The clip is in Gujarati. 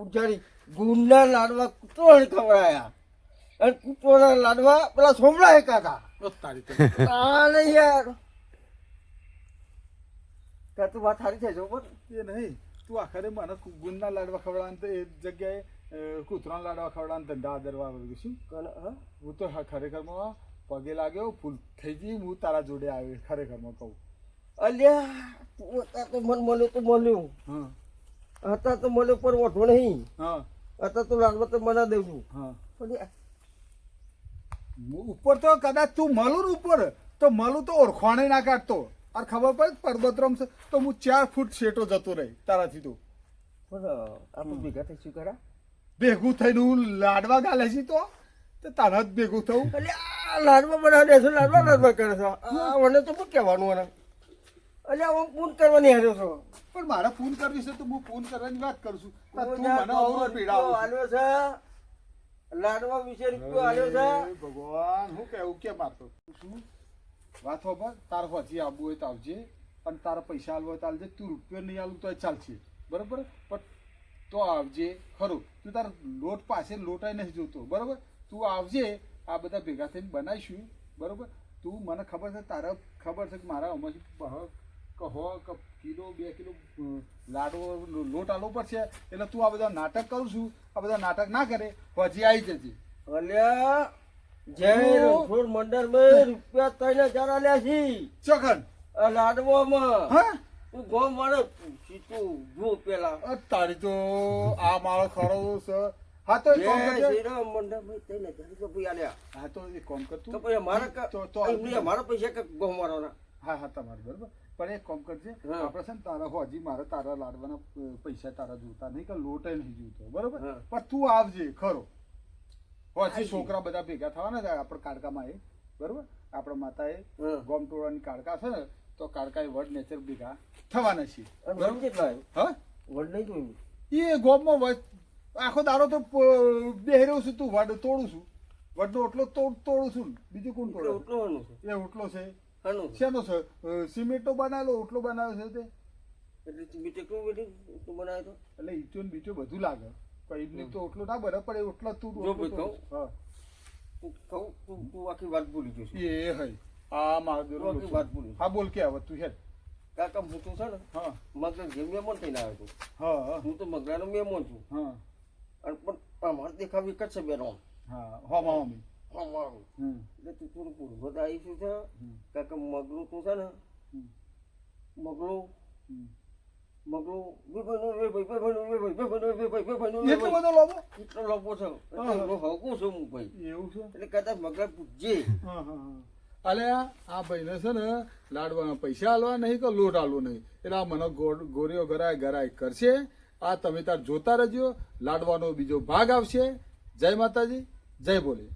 પૂજારી ગુંડના લાડવા કૂતરોને ખવડાયા. અને કૂતરોના લાડવા પેલા સોમડા ઓ તારી યાર. ત્યાં તું વાત સારી છે જો પણ એ નહીં. તું આખરે મને ગુંદના લાડવા ખવડાવવાનું એ જગ્યાએ કૂતરાના લાડવા ખવડાવવાનું ધંધા આદરવા વળગ્યું શું? હું? તો ખરેખરમાં પગે લાગ્યો ફૂલ થઈ ગઈ હું તારા જોડે આવ્યો ખરેખરમાં કહું. અલ્યા તું તો મન મળ્યું તો મળ્યું. હા. હતા તો મને ઉપર ઓઠો નહીં. હા. હતા તો લાડવા તો મના દેવું પણ ઉપર તો કદાચ તું મળું ઉપર તો મળું તો ઓળખાણે ના કાઢતો. આર ખબર પડે પર્વતરામ છે તો હું ચાર ફૂટ શેટો જતો રહી તારાથી તો. પણ આપણે ભેગા થઈશું કરા? ભેગું થઈને હું લાડવા ગાલે છે તો? તો તારા જ ભેગું થવું આ લાડવા બનાવે છે લાડવા લાડવા કરે છે. મને તો શું કહેવાનું મને અલ્યા હું પૂન કરવાની હાર્યો છો. પણ મારે ફોન કરવી છે તો હું ફોન કરવાની વાત કરું છું. તું મને અવરો પીડાવું. આલ્યો છે. લાડવા વિશે રૂપિયો આલ્યો છે. ભગવાન હું કેવું કે મારતો? શું? વાત ખબર તાર હોજી આવવું હોય તો આવજે. અને તારા પૈસા આલવો હોય તો આલજે. તું રૂપિયો નહીં આલું તો ચાલશે. બરોબર? પણ તો આવજે. ખરું. તું તાર લોટ પાસે લોટાય નથી જોતો. બરોબર? તું આવજે. આ બધા ભેગા થઈને બનાવીશું. બરોબર? તું મને ખબર છે તારા ખબર છે કે મારા આમાંથી કે કિલો બે કિલો લાડવો લોટ આલવો પડશે એટલે તું આ બધા નાટક કરું છું આ બધા નાટક ના કરે પછી આવી જજે. અલ્યા જય રણછોડ મંડળમાં રૂપિયા ત્રણ હજાર આલ્યા છે. ચોખન. આ લાડવામાં. હા? તું ગોમ વાળો સીતું જો પેલા. તારી તો આ મારો ખરો છે. હા તો એક કામ કરજે. મંડળમાં ત્રણ હજાર રૂપિયા આલ્યા. હા તો એક કામ કર તો. પછી મારા તો તો મારા પૈસા કે ગોમ વાળાના. હા હા તમારું બરોબર. પણ એક કામ કરજે. આપણે છે ને તારા હોજી મારે તારા લાડવાના પૈસા તારા જોતા નહીં કે લોટે નહીં જોતો બરોબર? પણ તું આવજે ખરો. હોજી છોકરા બધા ભેગા થવાના છે આપણે કાડકામાં એ બરોબર? આપણા માતાએ ગોમ ગોમટોળાની કાડકા છે ને તો કાડકા એ વર્ડ નેચર ભેગા થવાના છે. બરોબર? કેટલા હા? વડ નહીં જોયું એ ગોમમાં આખો દાડો તો બેહર્યો છું તું વડ તોડું છું. વડનો ઓટલો તોડ તોડું છું બીજું કોણ એટલે તોડે? ઉટલું એ ઓટલો છે. છે શેનો છે? સિમેન્ટનો બનાવેલો ઓટલો બનાવ્યો છે તે? એટલે બીજે કેવું બેઠી બનાવ્યો તો? એટલે ઈચો ને બીચો બધું લાગે. પણ એમને તો ઓટલો ના બરાબર પડે ઓટલા તું જો ભાઈ કહું હા. તું કહું તું તું આખી વાત ભૂલી ગયો છે એ હઈ. આ મહાદેવ આખી વાત ભૂલી હા બોલ કે આવે તું હેડ. કાકા હું તું છે ને હા. મગર જે મહેમાન થઈને આવ્યો છું હા હા. હું તો મગરાનો મહેમાન છું. હા. અને પણ અમારે દેખાવ એક જ છે બેનો હા હા મામી અમારું એટલે તું થોડું પૂર્વત આવીશું છે. કારણ કે મગલું તું છે ને મગલું. મગલું બે ભાઈનું બે ભાઈ બે ભાઈનું બે ભાઈ બે ભાઈ બે ભાઈ. બધો લોબો? એટલો લોભો છે. એટલે હા. એનો છું હું ભાઈ. એવું છે? એટલે કદાચ મગર પૂછજે. હા, હા, હા. અલે આ ભાઈને છે ને લાડવાના પૈસા હાલવા નહીં કે લોટ આલવો નહીં. એટલે આ મને ગોરીઓ ગરાય ગરાય કરશે. આ તમે તાર જોતા રહેજો. લાડવાનો બીજો ભાગ આવશે. જય માતાજી. જય બોલે.